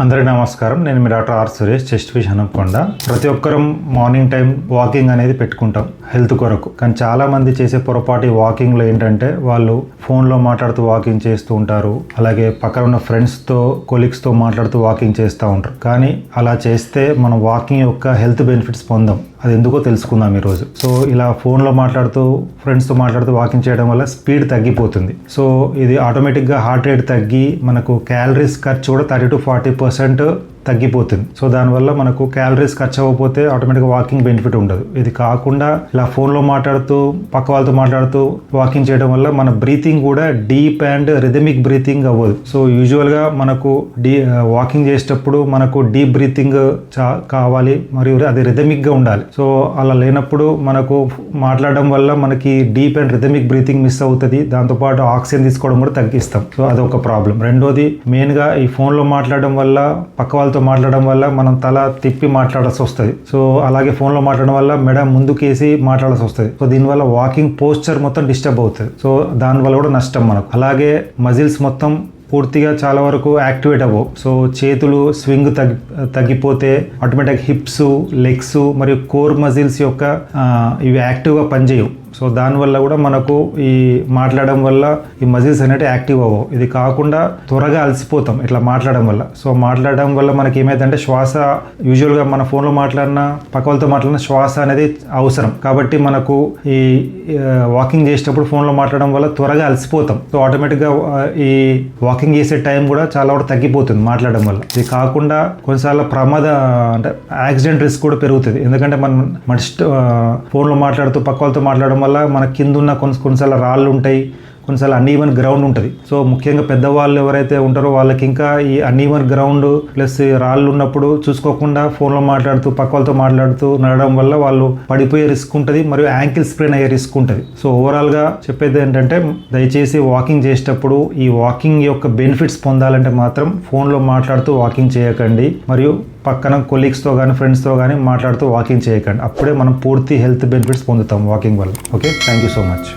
అందరికీ నమస్కారం. నేను మీ డాక్టర్ ఆర్ సురేష్ చెస్ట్ ఫిష్ హనుకొండ ప్రతి ఒక్కరం మార్నింగ్ టైం వాకింగ్ అనేది పెట్టుకుంటాం హెల్త్ కొరకు. కానీ చాలా మంది చేసే పొరపాటు వాకింగ్లో ఏంటంటే వాళ్ళు ఫోన్లో మాట్లాడుతూ వాకింగ్ చేస్తూ ఉంటారు. అలాగే పక్కన ఉన్న ఫ్రెండ్స్తో కొలీగ్స్తో మాట్లాడుతూ వాకింగ్ చేస్తూ ఉంటారు. కానీ అలా చేస్తే మనం వాకింగ్ యొక్క హెల్త్ బెనిఫిట్స్ పొందాం. అది ఎందుకో తెలుసుకుందాం ఈరోజు. సో ఇలా ఫోన్లో మాట్లాడుతూ ఫ్రెండ్స్తో మాట్లాడుతూ వాకింగ్ చేయడం వల్ల స్పీడ్ తగ్గిపోతుంది. సో ఇది ఆటోమేటిక్గా హార్ట్ రేట్ తగ్గి మనకు క్యాలరీస్ ఖర్చు కూడా థర్టీ టు ఫార్టీ పర్సెంట్ తగ్గిపోతుంది. సో దానివల్ల మనకు క్యాలరీస్ ఖర్చు అవ్వకపోతే ఆటోమేటిక్గా వాకింగ్ బెనిఫిట్ ఉండదు. ఇది కాకుండా ఇలా ఫోన్లో మాట్లాడుతూ పక్క వాళ్ళతో మాట్లాడుతూ వాకింగ్ చేయడం వల్ల మన బ్రీతింగ్ కూడా డీప్ అండ్ రిథమిక్ బ్రీతింగ్ అవ్వదు. సో యూజువల్గా మనకు డీ వాకింగ్ చేసేటప్పుడు మనకు డీప్ బ్రీతింగ్ చా కావాలి మరియు అది రిథమిక్గా ఉండాలి. సో అలా లేనప్పుడు మనకు మాట్లాడడం వల్ల మనకి deep and rhythmic breathing miss అవుతుంది. దాంతోపాటు ఆక్సిజన్ తీసుకోవడం కూడా తగ్గిస్తాం. సో అదొక ప్రాబ్లం రెండోది మెయిన్గా ఈ ఫోన్లో మాట్లాడడం వల్ల పక్క వాళ్ళతో మాట్లాడడం వల్ల మనం తల తిప్పి మాట్లాడాల్సి వస్తుంది. సో అలాగే ఫోన్లో మాట్లాడడం వల్ల మెడ ముందుకేసి మాట్లాడాల్సి వస్తుంది. సో దీనివల్ల వాకింగ్ పోస్చర్ మొత్తం డిస్టర్బ్ అవుతుంది. సో దానివల్ల కూడా నష్టం మనకు. అలాగే మజిల్స్ మొత్తం పూర్తిగా చాలా వరకు యాక్టివేట్ అవ్వవు. సో చేతులు స్వింగ్ తగ్గి తగ్గిపోతే ఆటోమేటిక్ హిప్స్ లెగ్స్ మరియు కోర్ మజిల్స్ యొక్క ఇవి యాక్టివ్గా పనిచేయవు. సో దానివల్ల కూడా మనకు ఈ మాట్లాడడం వల్ల ఈ మజిల్స్ అనేవి యాక్టివ్ అవ్వవు. ఇది కాకుండా త్వరగా అలసిపోతాం ఇట్లా మాట్లాడడం వల్ల. సో మాట్లాడడం వల్ల మనకి ఏమైందంటే శ్వాస యూజువల్గా మన ఫోన్లో మాట్లాడినా పక్క వాళ్ళతో మాట్లాడిన శ్వాస అనేది అవసరం. కాబట్టి మనకు ఈ వాకింగ్ చేసేటప్పుడు ఫోన్లో మాట్లాడడం వల్ల త్వరగా అలసిపోతాం. సో ఆటోమేటిక్గా ఈ వాకింగ్ చేసే టైం కూడా చాలా వరకు తగ్గిపోతుంది మాట్లాడడం వల్ల. ఇది కాకుండా కొన్నిసార్లు ప్రమాద అంటే యాక్సిడెంట్ రిస్క్ కూడా పెరుగుతుంది. ఎందుకంటే మనం మన ఫోన్లో మాట్లాడుతూ పక్క వాళ్ళతో మాట్లాడడం వల్ల మన కింద ఉన్న కొన్ని కొన్నిసార్లు రాళ్ళు ఉంటాయి. కొన్నిసార్లు అన్ఈవెన్ గ్రౌండ్ ఉంటుంది. సో ముఖ్యంగా పెద్దవాళ్ళు ఎవరైతే ఉంటారో వాళ్ళకి ఇంకా ఈ అన్ఈవెన్ గ్రౌండ్ ప్లస్ రాళ్ళు ఉన్నప్పుడు చూసుకోకుండా ఫోన్లో మాట్లాడుతూ పక్క వాళ్ళతో మాట్లాడుతూ నడవడం వల్ల వాళ్ళు పడిపోయే రిస్క్ ఉంటుంది మరియు యాంకిల్ స్ప్రెయిన్ అయ్యే రిస్క్ ఉంటుంది. సో ఓవరాల్గా చెప్పేది ఏంటంటే దయచేసి వాకింగ్ చేసేటప్పుడు ఈ వాకింగ్ యొక్క బెనిఫిట్స్ పొందాలంటే మాత్రం ఫోన్లో మాట్లాడుతూ వాకింగ్ చేయకండి మరియు పక్కన కొలీగ్స్తో కానీ ఫ్రెండ్స్తో కానీ మాట్లాడుతూ వాకింగ్ చేయకండి. అప్పుడే మనం పూర్తి హెల్త్ బెనిఫిట్స్ పొందుతాం వాకింగ్ వల్ల. Okay thank you so much